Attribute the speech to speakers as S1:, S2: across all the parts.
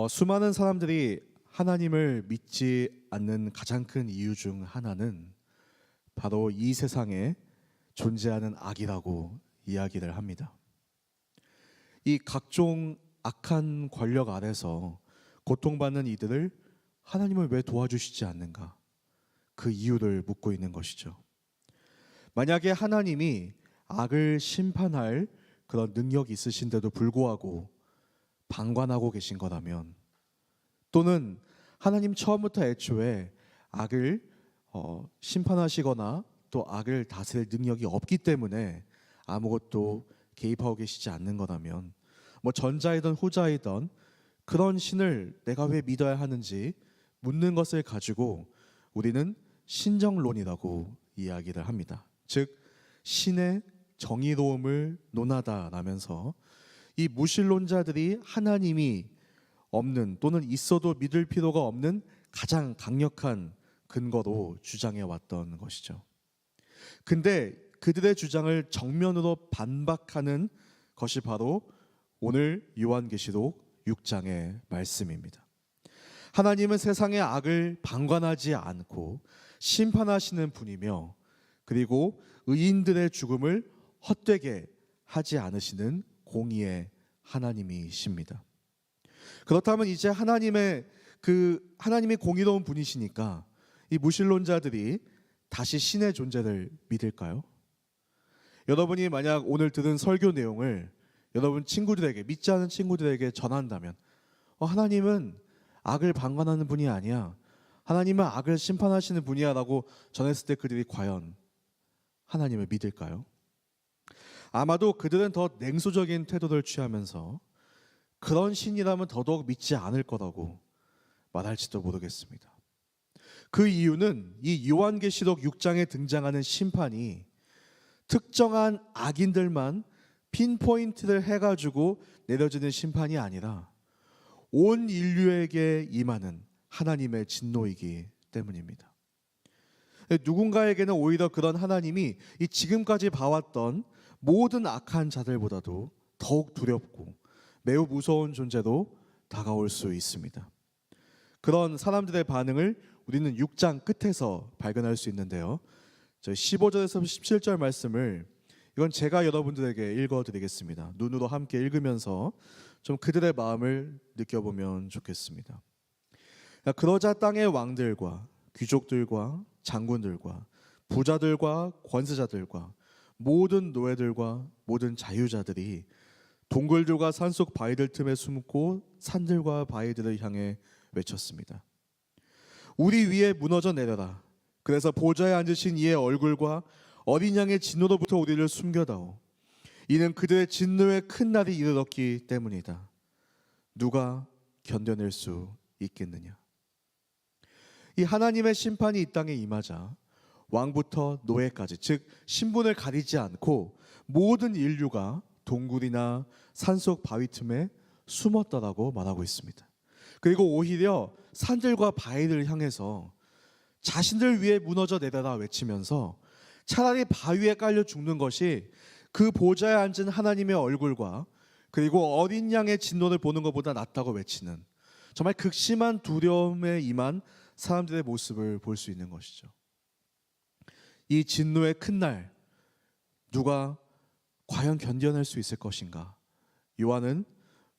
S1: 어, 수많은 사람들이 하나님을 믿지 않는 가장 큰 이유 중 하나는 바로 이 세상에 존재하는 악이라고 이야기를 합니다. 이 각종 악한 권력 아래서 고통받는 이들을 하나님을 왜 도와주시지 않는가? 그 이유를 묻고 있는 것이죠. 만약에 하나님이 악을 심판할 그런 능력이 있으신데도 불구하고 방관하고 계신 거라면 또는 하나님 처음부터 애초에 악을 어, 심판하시거나 또 악을 다스릴 능력이 없기 때문에 아무것도 개입하고 계시지 않는 거라면 뭐 전자이든 후자이든 그런 신을 내가 왜 믿어야 하는지 묻는 것을 가지고 우리는 신정론이라고 이야기를 합니다. 즉 신의 정의로움을 논하다라면서 이 무신론자들이 하나님이 없는 또는 있어도 믿을 필요가 없는 가장 강력한 근거로 주장해 왔던 것이죠. 근데 그들의 주장을 정면으로 반박하는 것이 바로 오늘 요한계시록 6장의 말씀입니다. 하나님은 세상의 악을 방관하지 않고 심판하시는 분이며 그리고 의인들의 죽음을 헛되게 하지 않으시는 공의의 하나님이십니다. 그렇다면 이제 하나님의 그 하나님이 공의로운 분이시니까 이 무신론자들이 다시 신의 존재를 믿을까요? 여러분이 만약 오늘 들은 설교 내용을 여러분 친구들에게 믿지 않은 친구들에게 전한다면 어, 하나님은 악을 방관하는 분이 아니야. 하나님은 악을 심판하시는 분이야라고 전했을 때 그들이 과연 하나님을 믿을까요? 아마도 그들은 더 냉소적인 태도를 취하면서 그런 신이라면 더더욱 믿지 않을 거라고 말할지도 모르겠습니다. 그 이유는 이 요한계시록 6장에 등장하는 심판이 특정한 악인들만 핀포인트를 해가지고 내려지는 심판이 아니라 온 인류에게 임하는 하나님의 진노이기 때문입니다. 누군가에게는 오히려 그런 하나님이 이 지금까지 봐왔던 모든 악한 자들보다도 더욱 두렵고 매우 무서운 존재로 다가올 수 있습니다. 그런 사람들의 반응을 우리는 6장 끝에서 발견할 수 있는데요. 저 15절에서 17절 말씀을 이건 제가 여러분들에게 읽어 드리겠습니다. 눈으로 함께 읽으면서 좀 그들의 마음을 느껴보면 좋겠습니다. 그러자 땅의 왕들과 귀족들과 장군들과 부자들과 권세자들과 모든 노예들과 모든 자유자들이 동굴들과 산속 바위들 틈에 숨고 산들과 바위들을 향해 외쳤습니다. 우리 위에 무너져 내려라. 그래서 보좌에 앉으신 이의 얼굴과 어린 양의 진노로부터 우리를 숨겨다오. 이는 그들의 진노의 큰 날이 이르렀기 때문이다. 누가 견뎌낼 수 있겠느냐? 이 하나님의 심판이 이 땅에 임하자 왕부터 노예까지 즉 신분을 가리지 않고 모든 인류가 동굴이나 산속 바위 틈에 숨었다라고 말하고 있습니다. 그리고 오히려 산들과 바위를 향해서 자신들 위에 무너져 내려라 외치면서 차라리 바위에 깔려 죽는 것이 그 보좌에 앉은 하나님의 얼굴과 그리고 어린 양의 진노를 보는 것보다 낫다고 외치는 정말 극심한 두려움에 임한 사람들의 모습을 볼 수 있는 것이죠. 이 진노의 큰 날 누가 과연 견뎌낼 수 있을 것인가? 요한은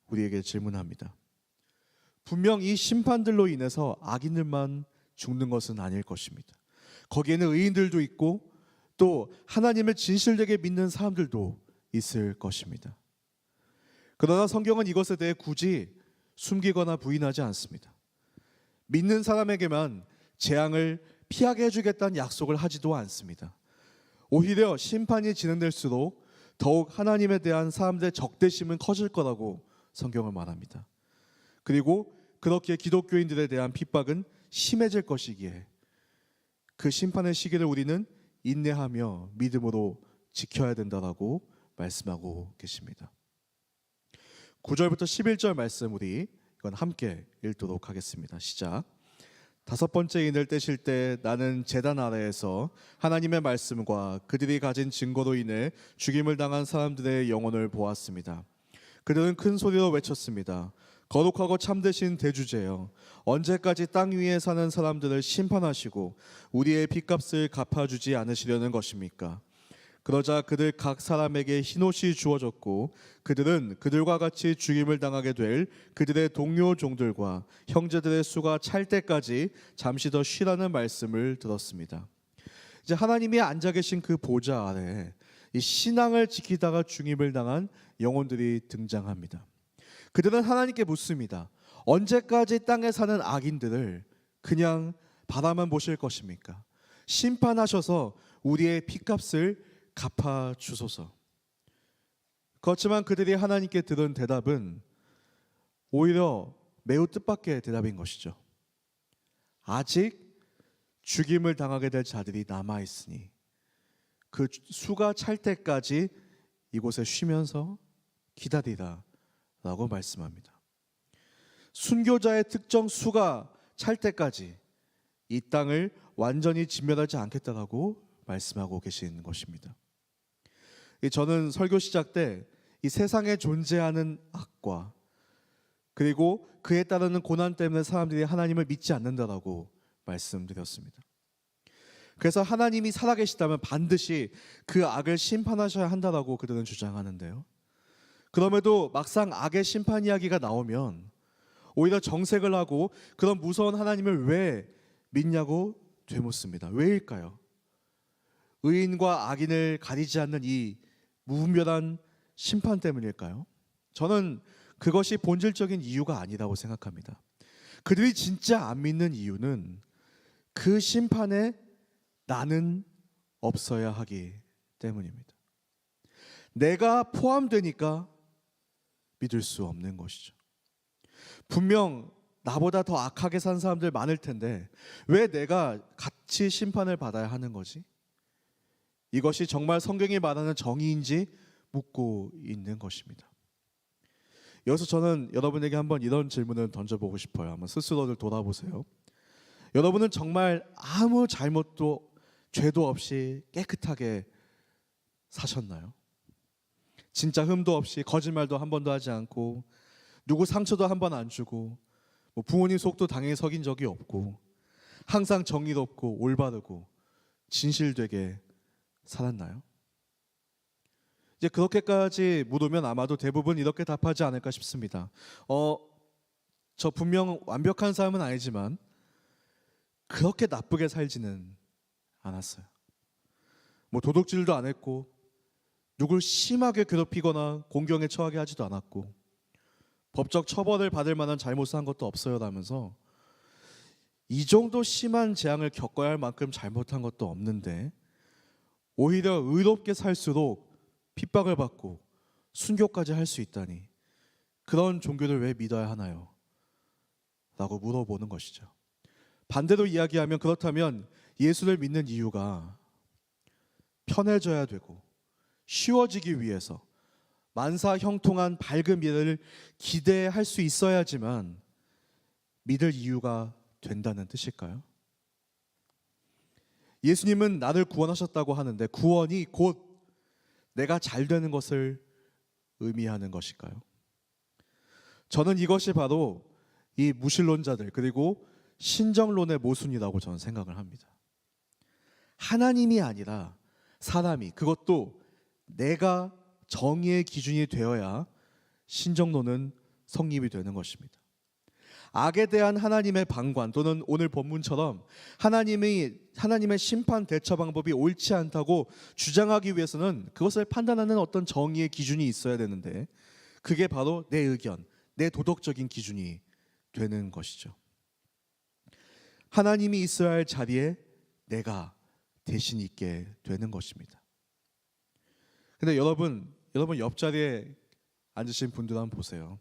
S1: 우리에게 질문합니다. 분명 이 심판들로 인해서 악인들만 죽는 것은 아닐 것입니다. 거기에는 의인들도 있고 또 하나님을 진실되게 믿는 사람들도 있을 것입니다. 그러나 성경은 이것에 대해 굳이 숨기거나 부인하지 않습니다. 믿는 사람에게만 재앙을 피하게 해주겠다는 약속을 하지도 않습니다. 오히려 심판이 진행될수록 더욱 하나님에 대한 사람들의 적대심은 커질 거라고 성경을 말합니다. 그리고 그렇게 기독교인들에 대한 핍박은 심해질 것이기에 그 심판의 시기를 우리는 인내하며 믿음으로 지켜야 된다라고 말씀하고 계십니다. 9절부터 11절 말씀 우리 이건 함께 읽도록 하겠습니다. 시작. 다섯 번째 인을 떼실 때 나는 제단 아래에서 하나님의 말씀과 그들이 가진 증거로 인해 죽임을 당한 사람들의 영혼을 보았습니다. 그들은 큰 소리로 외쳤습니다. 거룩하고 참되신 대주제여 언제까지 땅 위에 사는 사람들을 심판하시고 우리의 빚값을 갚아주지 않으시려는 것입니까? 그러자 그들 각 사람에게 흰 옷이 주어졌고 그들은 그들과 같이 죽임을 당하게 될 그들의 동료 종들과 형제들의 수가 찰 때까지 잠시 더 쉬라는 말씀을 들었습니다. 이제 하나님이 앉아 계신 그 보좌 아래 이 신앙을 지키다가 죽임을 당한 영혼들이 등장합니다. 그들은 하나님께 묻습니다. 언제까지 땅에 사는 악인들을 그냥 바라만 보실 것입니까? 심판하셔서 우리의 피값을 갚아 주소서. 그렇지만 그들이 하나님께 들은 대답은 오히려 매우 뜻밖의 대답인 것이죠. 아직 죽임을 당하게 될 자들이 남아 있으니 그 수가 찰 때까지 이곳에 쉬면서 기다리라라고 말씀합니다. 순교자의 특정 수가 찰 때까지 이 땅을 완전히 진멸하지 않겠다라고 말씀하고 계신 것입니다. 이 저는 설교 시작 때 이 세상에 존재하는 악과 그리고 그에 따르는 고난 때문에 사람들이 하나님을 믿지 않는다라고 말씀드렸습니다. 그래서 하나님이 살아계시다면 반드시 그 악을 심판하셔야 한다라고 그들은 주장하는데요. 그럼에도 막상 악의 심판 이야기가 나오면 오히려 정색을 하고 그런 무서운 하나님을 왜 믿냐고 되묻습니다. 왜일까요? 의인과 악인을 가리지 않는 이 무분별한 심판 때문일까요? 저는 그것이 본질적인 이유가 아니라고 생각합니다. 그들이 진짜 안 믿는 이유는 그 심판에 나는 없어야 하기 때문입니다. 내가 포함되니까 믿을 수 없는 것이죠. 분명 나보다 더 악하게 산 사람들 많을 텐데 왜 내가 같이 심판을 받아야 하는 거지? 이것이 정말 성경이 말하는 정의인지 묻고 있는 것입니다. 여기서 저는 여러분에게 한번 이런 질문을 던져보고 싶어요. 한번 스스로를 돌아보세요. 여러분은 정말 아무 잘못도 죄도 없이 깨끗하게 사셨나요? 진짜 흠도 없이 거짓말도 한 번도 하지 않고 누구 상처도 한 번 안 주고 뭐 부모님 속도 당해 속인 적이 없고 항상 정의롭고 올바르고 진실되게 살았나요? 이제 그렇게까지 물으면 아마도 대부분 이렇게 답하지 않을까 싶습니다. 어, 저 분명 완벽한 사람은 아니지만 그렇게 나쁘게 살지는 않았어요. 뭐 도둑질도 안 했고 누굴 심하게 괴롭히거나 공경에 처하게 하지도 않았고 법적 처벌을 받을 만한 잘못을 한 것도 없어요 라면서 이 정도 심한 재앙을 겪어야 할 만큼 잘못한 것도 없는데 오히려 의롭게 살수록 핍박을 받고 순교까지 할 수 있다니 그런 종교를 왜 믿어야 하나요? 라고 물어보는 것이죠. 반대로 이야기하면 그렇다면 예수를 믿는 이유가 편해져야 되고 쉬워지기 위해서 만사 형통한 밝은 미래를 기대할 수 있어야지만 믿을 이유가 된다는 뜻일까요? 예수님은 나를 구원하셨다고 하는데 구원이 곧 내가 잘 되는 것을 의미하는 것일까요? 저는 이것이 바로 이 무신론자들 그리고 신정론의 모순이라고 저는 생각을 합니다. 하나님이 아니라 사람이 그것도 내가 정의의 기준이 되어야 신정론은 성립이 되는 것입니다. 악에 대한 하나님의 방관 또는 오늘 본문처럼 하나님의 하나님의 심판 대처 방법이 옳지 않다고 주장하기 위해서는 그것을 판단하는 어떤 정의의 기준이 있어야 되는데 그게 바로 내 의견, 내 도덕적인 기준이 되는 것이죠. 하나님이 있어야 할 자리에 내가 대신 있게 되는 것입니다. 근데 여러분, 여러분 옆자리에 앉으신 분들 한번 보세요.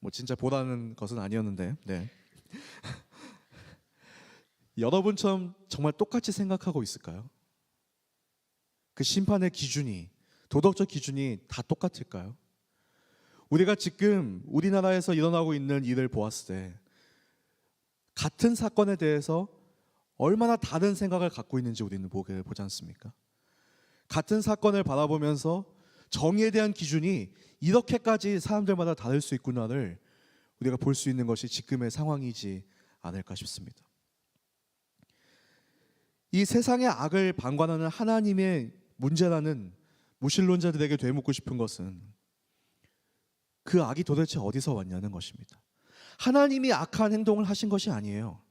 S1: 뭐 진짜 보라는 것은 아니었는데, 네. 여러분처럼 정말 똑같이 생각하고 있을까요? 그 심판의 기준이 도덕적 기준이 다 똑같을까요? 우리가 지금 우리나라에서 일어나고 있는 일을 보았을 때 같은 사건에 대해서 얼마나 다른 생각을 갖고 있는지 우리는 보게 보지 않습니까? 같은 사건을 바라보면서 정의에 대한 기준이 이렇게까지 사람들마다 다를 수 있구나를 우리가 볼 수 있는 것이 지금의 상황이지 않을까 싶습니다. 이 세상의 악을 방관하는 하나님의 문제라는 무신론자들에게 되묻고 싶은 것은 그 악이 도대체 어디서 왔냐는 것입니다. 하나님이 악한 행동을 하신 것이 아니에요.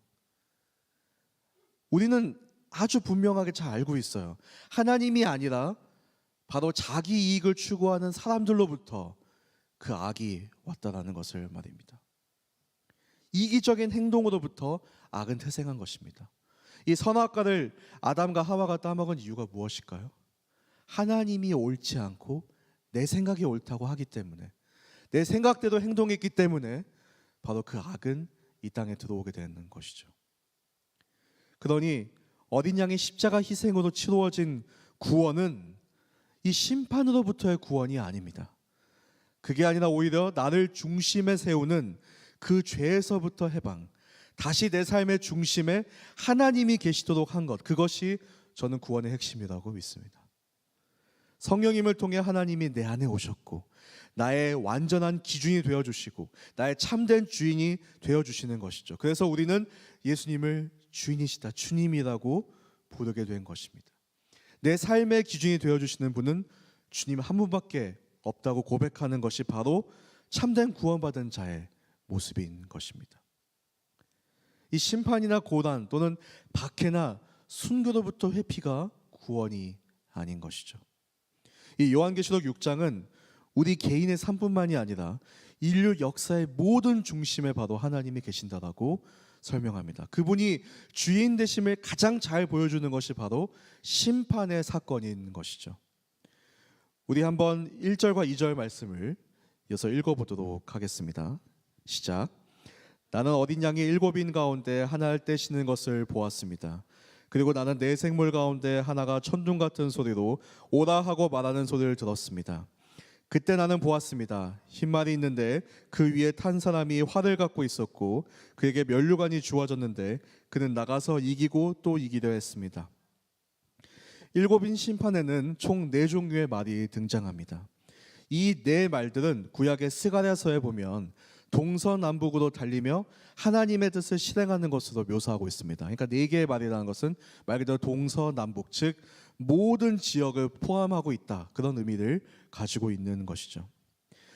S1: 우리는 아주 분명하게 잘 알고 있어요. 하나님이 아니라 바로 자기 이익을 추구하는 사람들로부터 그 악이 왔다라는 것을 말입니다. 이기적인 행동으로부터 악은 태생한 것입니다. 이 선악과를 아담과 하와가 따먹은 이유가 무엇일까요? 하나님이 옳지 않고 내 생각이 옳다고 하기 때문에 내 생각대로 행동했기 때문에 바로 그 악은 이 땅에 들어오게 되는 것이죠. 그러니 어린 양의 십자가 희생으로 치루어진 구원은 이 심판으로부터의 구원이 아닙니다. 그게 아니라 오히려 나를 중심에 세우는 그 죄에서부터 해방, 다시 내 삶의 중심에 하나님이 계시도록 한 것, 그것이 저는 구원의 핵심이라고 믿습니다. 성령님을 통해 하나님이 내 안에 오셨고 나의 완전한 기준이 되어 주시고 나의 참된 주인이 되어 주시는 것이죠. 그래서 우리는 예수님을 주인이시다, 주님이라고 부르게 된 것입니다. 내 삶의 기준이 되어 주시는 분은 주님 한 분밖에 없다고 고백하는 것이 바로 참된 구원받은 자의 모습인 것입니다. 이 심판이나 고난 또는 박해나 순교로부터 회피가 구원이 아닌 것이죠. 이 요한계시록 6장은 우리 개인의 삶뿐만이 아니라 인류 역사의 모든 중심에 바로 하나님이 계신다라고 설명합니다. 그분이 주인 되심을 가장 잘 보여주는 것이 바로 심판의 사건인 것이죠. 우리 한번 1절과 2절 말씀을 이어서 읽어보도록 하겠습니다. 시작. 나는 어린 양이 일곱인 가운데 하나를 떼시는 것을 보았습니다. 그리고 나는 내 생물 가운데 하나가 천둥 같은 소리로 오라 하고 말하는 소리를 들었습니다. 그때 나는 보았습니다. 흰말이 있는데 그 위에 탄 사람이 활을 갖고 있었고 그에게 면류관이 주어졌는데 그는 나가서 이기고 또 이기려 했습니다. 일곱인 심판에는 총 네 종류의 말이 등장합니다. 이 네 말들은 구약의 스가랴서에 보면 동서남북으로 달리며 하나님의 뜻을 실행하는 것으로 묘사하고 있습니다. 그러니까 네 개의 말이라는 것은 말 그대로 동서남북 즉 모든 지역을 포함하고 있다 그런 의미를 가지고 있는 것이죠.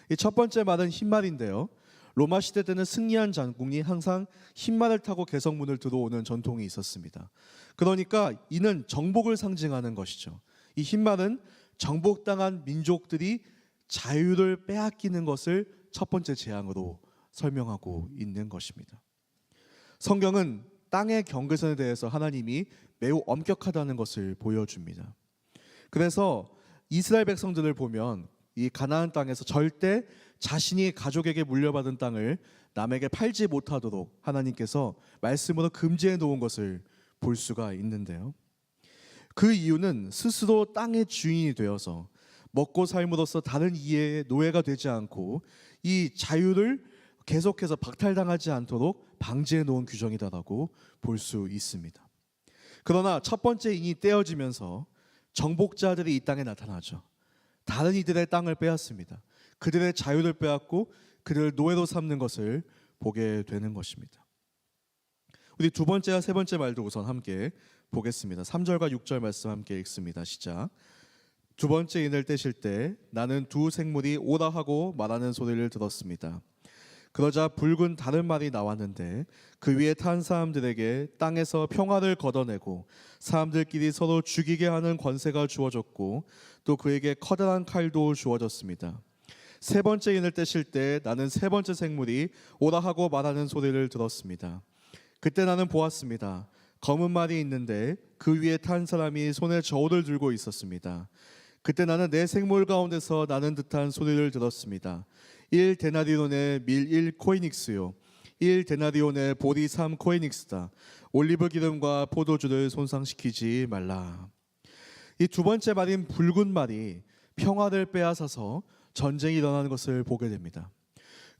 S1: 이 첫 번째 말은 흰말인데요. 로마 시대 때는 승리한 장군이 항상 흰말을 타고 개성문을 들어오는 전통이 있었습니다. 그러니까 이는 정복을 상징하는 것이죠. 이 흰말은 정복당한 민족들이 자유를 빼앗기는 것을 첫 번째 재앙으로 설명하고 있는 것입니다. 성경은 땅의 경계선에 대해서 하나님이 매우 엄격하다는 것을 보여줍니다. 그래서 이스라엘 백성들을 보면 이 가나안 땅에서 절대 자신이 가족에게 물려받은 땅을 남에게 팔지 못하도록 하나님께서 말씀으로 금지해 놓은 것을 볼 수가 있는데요. 그 이유는 스스로 땅의 주인이 되어서 먹고 삶으로써 다른 이의 노예가 되지 않고 이 자유를 계속해서 박탈당하지 않도록 방지해 놓은 규정이다라고 볼 수 있습니다. 그러나 첫 번째 인이 떼어지면서 정복자들이 이 땅에 나타나죠. 다른 이들의 땅을 빼앗습니다. 그들의 자유를 빼앗고 그들을 노예로 삼는 것을 보게 되는 것입니다. 우리 두 번째와 세 번째 말도 우선 함께 보겠습니다. 3절과 6절 말씀 함께 읽습니다. 시작. 두 번째 인을 떼실 때 나는 두 생물이 오라 하고 말하는 소리를 들었습니다. 그러자 붉은 다른 말이 나왔는데 그 위에 탄 사람들에게 땅에서 평화를 걷어내고 사람들끼리 서로 죽이게 하는 권세가 주어졌고 또 그에게 커다란 칼도 주어졌습니다. 세 번째 인을 떼실 때 나는 세 번째 생물이 오라 하고 말하는 소리를 들었습니다. 그때 나는 보았습니다. 검은 말이 있는데 그 위에 탄 사람이 손에 저울을 들고 있었습니다. 그때 나는 내 생물 가운데서 나는 듯한 소리를 들었습니다. 1 데나리온의 밀1 코이닉스요. 1 데나리온의 보리 3 코이닉스다. 올리브 기름과 포도주를 손상시키지 말라. 이 두 번째 말인 붉은 말이 평화를 빼앗아서 전쟁이 일어나는 것을 보게 됩니다.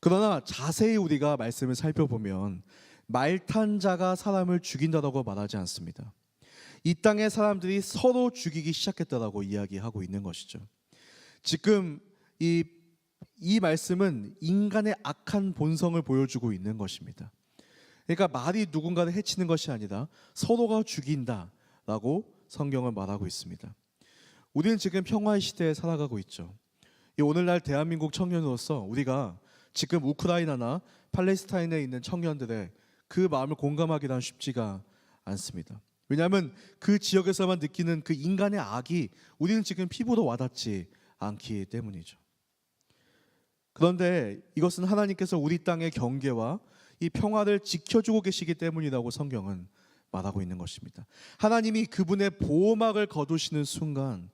S1: 그러나 자세히 우리가 말씀을 살펴보면 말탄 자가 사람을 죽인다라고 말하지 않습니다. 이 땅의 사람들이 서로 죽이기 시작했다라고 이야기하고 있는 것이죠. 지금 이 이 말씀은 인간의 악한 본성을 보여주고 있는 것입니다. 그러니까 말이 누군가를 해치는 것이 아니라 서로가 죽인다라고 성경은 말하고 있습니다. 우리는 지금 평화의 시대에 살아가고 있죠. 이 오늘날 대한민국 청년으로서 우리가 지금 우크라이나나 팔레스타인에 있는 청년들의 그 마음을 공감하기란 쉽지가 않습니다. 왜냐하면 그 지역에서만 느끼는 그 인간의 악이 우리는 지금 피부로 와닿지 않기 때문이죠. 그런데 이것은 하나님께서 우리 땅의 경계와 이 평화를 지켜주고 계시기 때문이라고 성경은 말하고 있는 것입니다. 하나님이 그분의 보호막을 거두시는 순간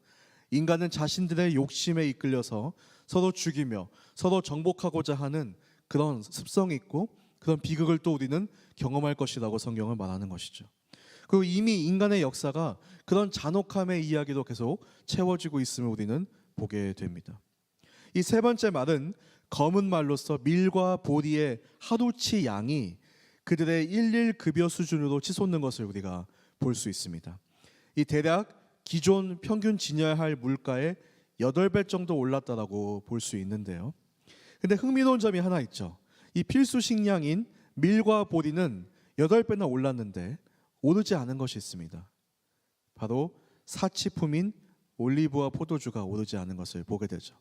S1: 인간은 자신들의 욕심에 이끌려서 서로 죽이며 서로 정복하고자 하는 그런 습성이 있고 그런 비극을 또 우리는 경험할 것이라고 성경을 말하는 것이죠. 그리고 이미 인간의 역사가 그런 잔혹함의 이야기도 계속 채워지고 있음을 우리는 보게 됩니다. 이 세 번째 말은 검은 말로서 밀과 보리의 하루치 양이 그들의 일일 급여 수준으로 치솟는 것을 우리가 볼 수 있습니다. 이 대략 기존 평균 지녀할 물가의 8배 정도 올랐다라고 볼 수 있는데요. 근데 흥미로운 점이 하나 있죠. 이 필수 식량인 밀과 보리는 8배나 올랐는데 오르지 않은 것이 있습니다. 바로 사치품인 올리브와 포도주가 오르지 않은 것을 보게 되죠.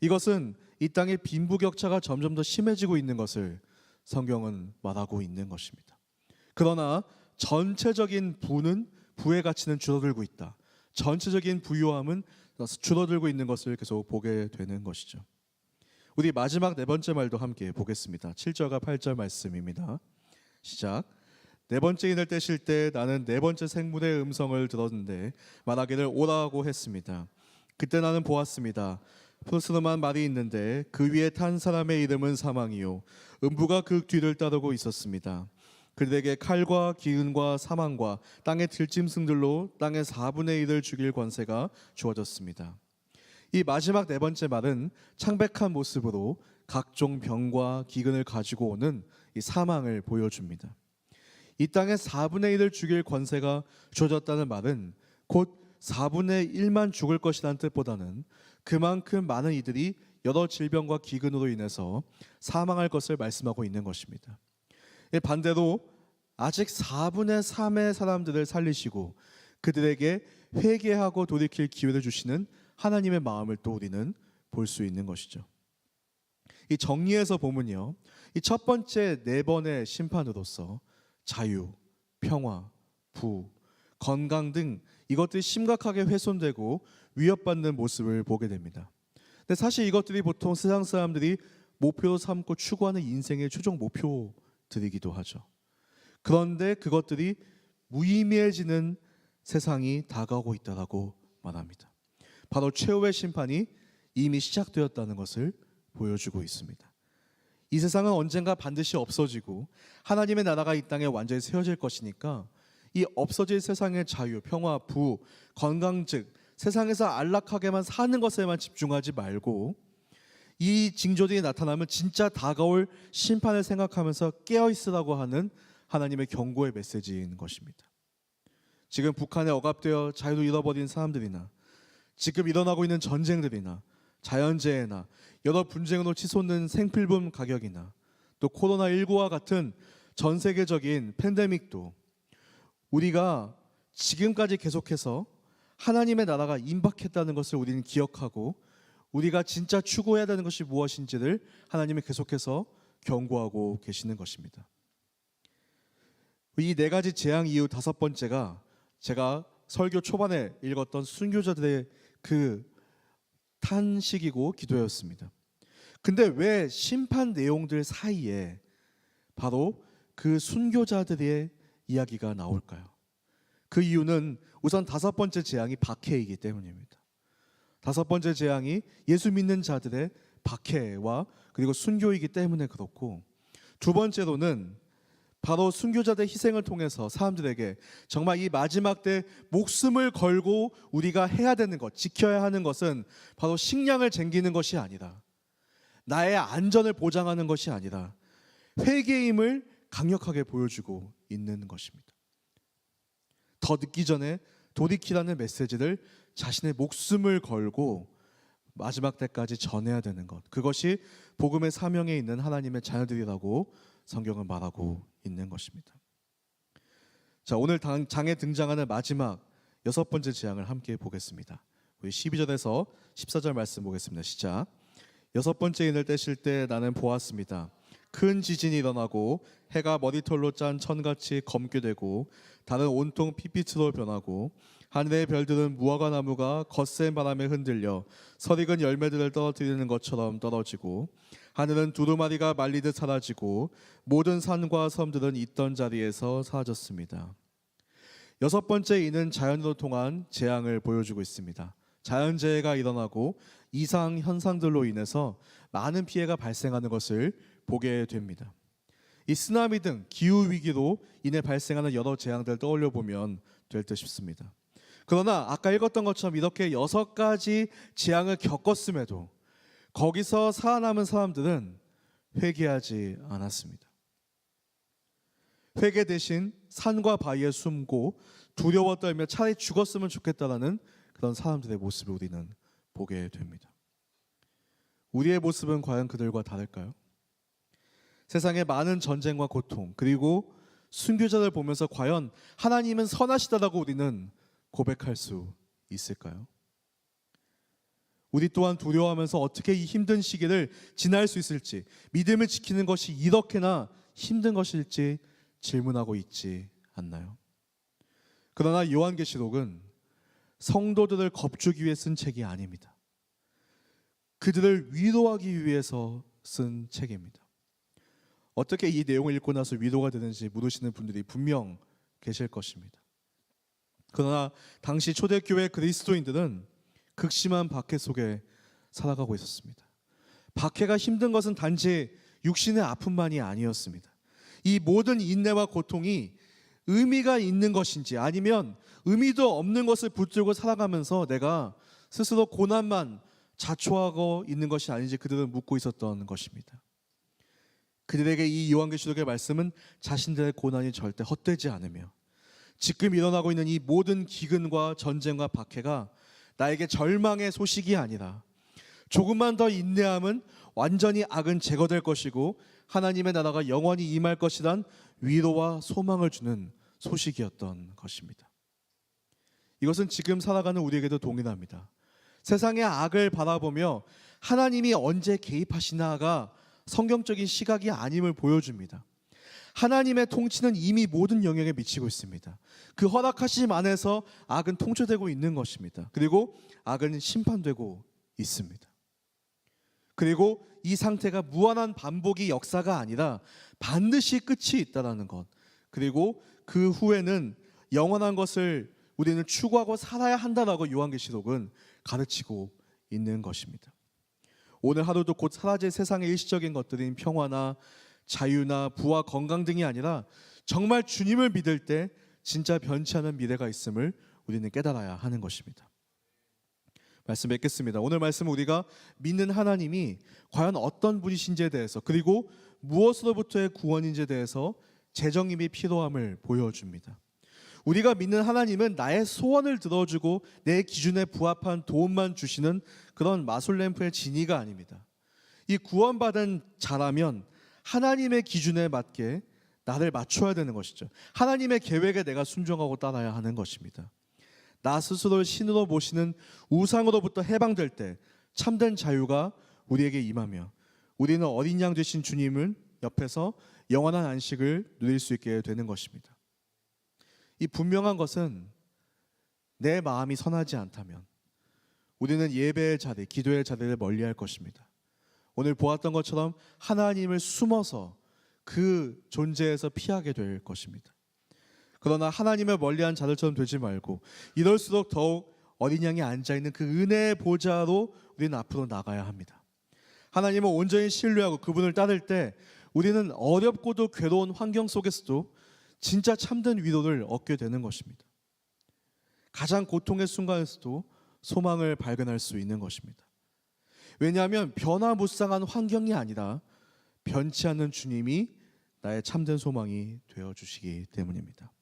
S1: 이것은 이 땅의 빈부격차가 점점 더 심해지고 있는 것을 성경은 말하고 있는 것입니다. 그러나 전체적인 부는 부의 가치는 줄어들고 있다. 전체적인 부유함은 줄어들고 있는 것을 계속 보게 되는 것이죠. 우리 마지막 네 번째 말도 함께 보겠습니다. 7절과 8절 말씀입니다. 시작. 네 번째 인을 떼실 때 나는 네 번째 생물의 음성을 들었는데 말하기를 오라고 했습니다. 그때 나는 보았습니다. 푸르스름한 말이 있는데 그 위에 탄 사람의 이름은 사망이요 음부가 그 뒤를 따르고 있었습니다. 그들에게 칼과 기은과 사망과 땅의 들짐승들로 땅의 4분의 1을 죽일 권세가 주어졌습니다. 이 마지막 네 번째 말은 창백한 모습으로 각종 병과 기근을 가지고 오는 이 사망을 보여줍니다. 이 땅의 4분의 1을 죽일 권세가 주어졌다는 말은 곧 4분의 1만 죽을 것이라는 뜻보다는 그만큼 많은 이들이 여러 질병과 기근으로 인해서 사망할 것을 말씀하고 있는 것입니다. 예, 반대로 아직 4분의 3의 사람들을 살리시고 그들에게 회개하고 돌이킬 기회를 주시는 하나님의 마음을 또 우리는 볼 수 있는 것이죠. 이 정리해서 보면요. 이 첫 번째 네 번의 심판으로서 자유, 평화, 부, 건강 등 이것들이 심각하게 훼손되고 위협받는 모습을 보게 됩니다. 근데 사실 이것들이 보통 세상 사람들이 목표로 삼고 추구하는 인생의 최종 목표들이기도 하죠. 그런데 그것들이 무의미해지는 세상이 다가오고 있다라고 말합니다. 바로 최후의 심판이 이미 시작되었다는 것을 보여주고 있습니다. 이 세상은 언젠가 반드시 없어지고 하나님의 나라가 이 땅에 완전히 세워질 것이니까 이 없어질 세상의 자유, 평화, 부, 건강 즉 세상에서 안락하게만 사는 것에만 집중하지 말고 이 징조들이 나타나면 진짜 다가올 심판을 생각하면서 깨어 있으라고 하는 하나님의 경고의 메시지인 것입니다. 지금 북한에 억압되어 자유를 잃어버린 사람들이나 지금 일어나고 있는 전쟁들이나 자연재해나 여러 분쟁으로 치솟는 생필품 가격이나 또 코로나19와 같은 전 세계적인 팬데믹도 우리가 지금까지 계속해서 하나님의 나라가 임박했다는 것을 우리는 기억하고 우리가 진짜 추구해야 되는 것이 무엇인지를 하나님이 계속해서 경고하고 계시는 것입니다. 이 네 가지 재앙 이후 다섯 번째가 제가 설교 초반에 읽었던 순교자들의 그 탄식이고 기도였습니다. 근데 왜 심판 내용들 사이에 바로 그 순교자들의 이야기가 나올까요? 그 이유는 우선 다섯 번째 재앙이 박해이기 때문입니다. 다섯 번째 재앙이 예수 믿는 자들의 박해와 그리고 순교이기 때문에 그렇고 두 번째로는 바로 순교자들의 희생을 통해서 사람들에게 정말 이 마지막 때 목숨을 걸고 우리가 해야 되는 것, 지켜야 하는 것은 바로 식량을 챙기는 것이 아니라 나의 안전을 보장하는 것이 아니라 회개임을 강력하게 보여주고 있는 것입니다. 더 늦기 전에 돌이키라는 메시지를 자신의 목숨을 걸고 마지막 때까지 전해야 되는 것. 그것이 복음의 사명에 있는 하나님의 자녀들이라고 성경은 말하고 있는 것입니다. 자, 오늘 당- 장에 등장하는 마지막 여섯 번째 재앙을 함께 보겠습니다. 우리 12절에서 14절 말씀 보겠습니다. 시작. 여섯 번째 인을 떼실 때 나는 보았습니다. 큰 지진이 일어나고 해가 머리털로 짠 천같이 검게 되고 달은 온통 피빛으로 변하고 하늘의 별들은 무화과 나무가 거센 바람에 흔들려 설익은 열매들을 떨어뜨리는 것처럼 떨어지고 하늘은 두루마리가 말리듯 사라지고 모든 산과 섬들은 있던 자리에서 사라졌습니다. 여섯 번째 이는 자연으로 통한 재앙을 보여주고 있습니다. 자연재해가 일어나고 이상 현상들로 인해서 많은 피해가 발생하는 것을 보게 됩니다. 이 쓰나미 등 기후 위기로 인해 발생하는 여러 재앙들 떠올려 보면 될 듯 싶습니다. 그러나 아까 읽었던 것처럼 이렇게 여섯 가지 재앙을 겪었음에도 거기서 살아남은 사람들은 회개하지 않았습니다. 회개 대신 산과 바위에 숨고 두려워 떨며 차라리 죽었으면 좋겠다라는 그런 사람들의 모습을 우리는 보게 됩니다. 우리의 모습은 과연 그들과 다를까요? 세상의 많은 전쟁과 고통 그리고 순교자를 보면서 과연 하나님은 선하시다라고 우리는 고백할 수 있을까요? 우리 또한 두려워하면서 어떻게 이 힘든 시기를 지날 수 있을지 믿음을 지키는 것이 이렇게나 힘든 것일지 질문하고 있지 않나요? 그러나 요한계시록은 성도들을 겁주기 위해 쓴 책이 아닙니다. 그들을 위로하기 위해서 쓴 책입니다. 어떻게 이 내용을 읽고 나서 위로가 되는지 물으시는 분들이 분명 계실 것입니다. 그러나 당시 초대교회 그리스도인들은 극심한 박해 속에 살아가고 있었습니다. 박해가 힘든 것은 단지 육신의 아픔만이 아니었습니다. 이 모든 인내와 고통이 의미가 있는 것인지 아니면 의미도 없는 것을 붙들고 살아가면서 내가 스스로 고난만 자초하고 있는 것이 아닌지 그들은 묻고 있었던 것입니다. 그들에게 이 요한계시록의 말씀은 자신들의 고난이 절대 헛되지 않으며 지금 일어나고 있는 이 모든 기근과 전쟁과 박해가 나에게 절망의 소식이 아니라 조금만 더 인내함은 완전히 악은 제거될 것이고 하나님의 나라가 영원히 임할 것이란 위로와 소망을 주는 소식이었던 것입니다. 이것은 지금 살아가는 우리에게도 동일합니다. 세상의 악을 바라보며 하나님이 언제 개입하시나가 성경적인 시각이 아님을 보여줍니다. 하나님의 통치는 이미 모든 영역에 미치고 있습니다. 그 허락하심 안에서 악은 통치되고 있는 것입니다. 그리고 악은 심판되고 있습니다. 그리고 이 상태가 무한한 반복이 역사가 아니라 반드시 끝이 있다라는 것. 그리고 그 후에는 영원한 것을 우리는 추구하고 살아야 한다라고 요한계시록은 가르치고 있는 것입니다. 오늘 하루도 곧 사라질 세상의 일시적인 것들인 평화나 자유나 부와 건강 등이 아니라 정말 주님을 믿을 때 진짜 변치 않은 미래가 있음을 우리는 깨달아야 하는 것입니다. 말씀 맺겠습니다. 오늘 말씀은 우리가 믿는 하나님이 과연 어떤 분이신지에 대해서 그리고 무엇으로부터의 구원인지에 대해서 재정임이 필요함을 보여줍니다. 우리가 믿는 하나님은 나의 소원을 들어주고 내 기준에 부합한 도움만 주시는 그런 마술램프의 진이가 아닙니다. 이 구원받은 자라면 하나님의 기준에 맞게 나를 맞춰야 되는 것이죠. 하나님의 계획에 내가 순종하고 따라야 하는 것입니다. 나 스스로를 신으로 모시는 우상으로부터 해방될 때 참된 자유가 우리에게 임하며 우리는 어린 양 되신 주님을 옆에서 영원한 안식을 누릴 수 있게 되는 것입니다. 이 분명한 것은 내 마음이 선하지 않다면 우리는 예배의 자리, 기도의 자리를 멀리할 것입니다. 오늘 보았던 것처럼 하나님을 숨어서 그 존재에서 피하게 될 것입니다. 그러나 하나님을 멀리한 자들처럼 되지 말고 이럴수록 더욱 어린 양이 앉아 있는 그 은혜의 보좌로 우리는 앞으로 나가야 합니다. 하나님을 온전히 신뢰하고 그분을 따를 때 우리는 어렵고도 괴로운 환경 속에서도 진짜 참된 위로를 얻게 되는 것입니다. 가장 고통의 순간에서도 소망을 발견할 수 있는 것입니다. 왜냐하면 변화무쌍한 환경이 아니라 변치 않는 주님이 나의 참된 소망이 되어 주시기 때문입니다.